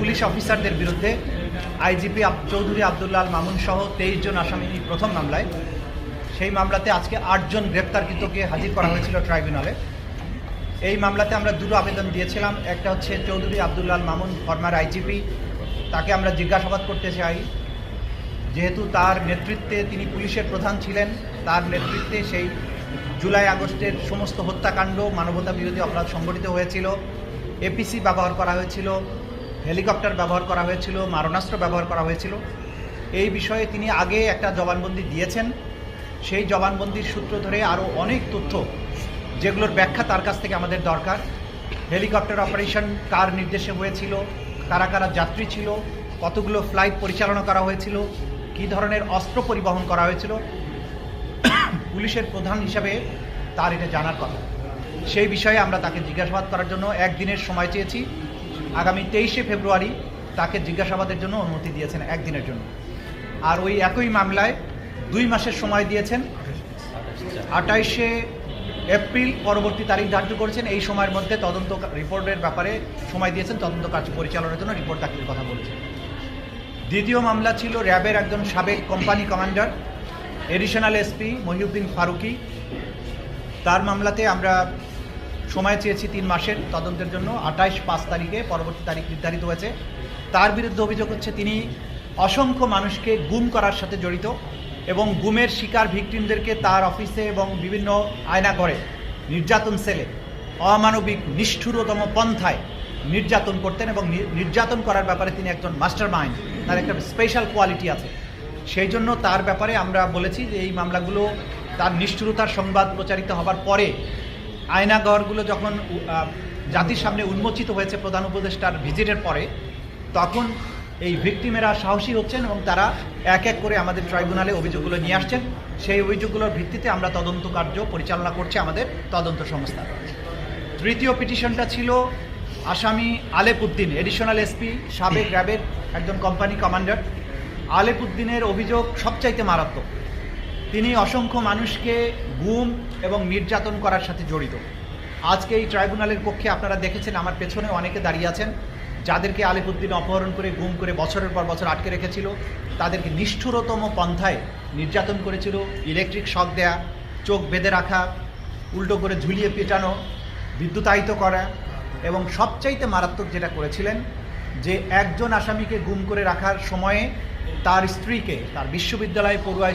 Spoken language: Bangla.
পুলিশ অফিসারদের বিরুদ্ধে আইজিপি চৌধুরী আবদুল্লাল মামুন সহ তেইশ জন আসামি প্রথম মামলায়। সেই মামলাতে আজকে আটজন গ্রেপ্তারকৃতকে হাজির করা হয়েছিল ট্রাইব্যুনালে। এই মামলাতে আমরা দুটো আবেদন দিয়েছিলাম। একটা হচ্ছে চৌধুরী আবদুল্লাল মামুন, ফরমার আইজিপি। তাকে আমরা জিজ্ঞাসাবাদ করতে চাই। যেহেতু তার নেতৃত্বে তিনি পুলিশের প্রধান ছিলেন, তার নেতৃত্বে সেই জুলাই আগস্টের সমস্ত হত্যাকাণ্ড মানবতা বিরোধী অপরাধ সংগঠিত হয়েছিল। এপিসি ব্যবহার করা হয়েছিল। হেলিকপ্টার ব্যবহার করা হয়েছিল, মারণাস্ত্র ব্যবহার করা হয়েছিল। এই বিষয়ে তিনি আগে একটা জবানবন্দি দিয়েছেন। সেই জবানবন্দির সূত্র ধরে আরও অনেক তথ্য, যেগুলোর ব্যাখ্যা তার কাছ থেকে আমাদের দরকার। হেলিকপ্টার অপারেশন কার নির্দেশে হয়েছিল, কারা কারা যাত্রী ছিল, কতগুলো ফ্লাইট পরিচালনা করা হয়েছিল, কী ধরনের অস্ত্র পরিবহন করা হয়েছিল। পুলিশের প্রধান হিসাবে তার এটা জানার কথা। সেই বিষয়ে আমরা তাকে জিজ্ঞাসাবাদ করার জন্য একদিনের সময় চেয়েছি। আগামী তেইশে ফেব্রুয়ারি তাকে জিজ্ঞাসাবাদের জন্য অনুমতি দিয়েছেন একদিনের জন্য। আর ওই একই মামলায় দুই মাসের সময় দিয়েছেন। আঠাইশে এপ্রিল পরবর্তী তারিখ ধার্য করেছেন। এই সময়ের মধ্যে তদন্ত রিপোর্টের ব্যাপারে সময় দিয়েছেন। তদন্ত কাজ পরিচালনার জন্য রিপোর্ট দাখিলের কথা বলেছেন। দ্বিতীয় মামলা ছিল র্যাবের একজন সাবেক company commander, additional SP Mohiuddin Faruki. তার মামলাতে আমরা সময় চেয়েছি তিন মাসের তদন্তের জন্য। আঠাইশ পাঁচ তারিখে, পরবর্তী তারিখ নির্ধারিত হয়েছে। তার বিরুদ্ধে অভিযোগ হচ্ছে তিনি অসংখ্য মানুষকে গুম করার সাথে জড়িত এবং গুমের শিকার ভিকটিমদেরকে তার অফিসে এবং বিভিন্ন আয়না আয়নাঘরে, নির্যাতন সেলে, অমানবিক, নিষ্ঠুরতম পন্থায় নির্যাতন করতেন এবং নির্যাতন করার ব্যাপারে তিনি একজন মাস্টার মাইন্ড তার একটা স্পেশাল কোয়ালিটি আছে। সেই জন্য তার ব্যাপারে আমরা বলেছি যে এই মামলাগুলো তার নিষ্ঠুরতার সংবাদ প্রচারিত হবার পরে আয়নাঘরগুলো যখন জাতির সামনে উন্মোচিত হয়েছে প্রধান উপদেষ্টার ভিজিটের পরে, তখন এই ভিকটিমেরা সাহসী হচ্ছেন এবং তারা এক এক করে আমাদের ট্রাইব্যুনালে অভিযোগগুলো নিয়ে আসছেন। সেই অভিযোগগুলোর ভিত্তিতে আমরা তদন্ত কার্য পরিচালনা করছি আমাদের তদন্ত সংস্থা। তৃতীয় পিটিশনটা ছিল আসামি আলেপুদ্দিন এডিশনাল এসপি সাবেক র্যাবের একজন কোম্পানি কমান্ডার আলেপুদ্দিনের অভিযোগ সবচাইতে মারাত্মক। তিনি অসংখ্য মানুষকে গুম এবং নির্যাতন করার সাথে জড়িত। আজকে এই ট্রাইব্যুনালের পক্ষে আপনারা দেখেছেন আমার পেছনে অনেকে দাঁড়িয়ে আছেন, যাদেরকে আলিপুদ্দিন অপহরণ করে, গুম করে বছরের পর বছর আটকে রেখেছিল। তাদেরকে নিষ্ঠুরতম পন্থায় নির্যাতন করেছিল, ইলেকট্রিক শক দেয়া, চোখ বেঁধে রাখা, উল্টো করে ঝুলিয়ে পেটানো, বিদ্যুতায়িত করা এবং সবচাইতে মারাত্মক যেটা করেছিলেন, যে একজন আসামিকে গুম করে রাখার সময়ে তার স্ত্রীকে, তার বিশ্ববিদ্যালয়ে পড়ুয়া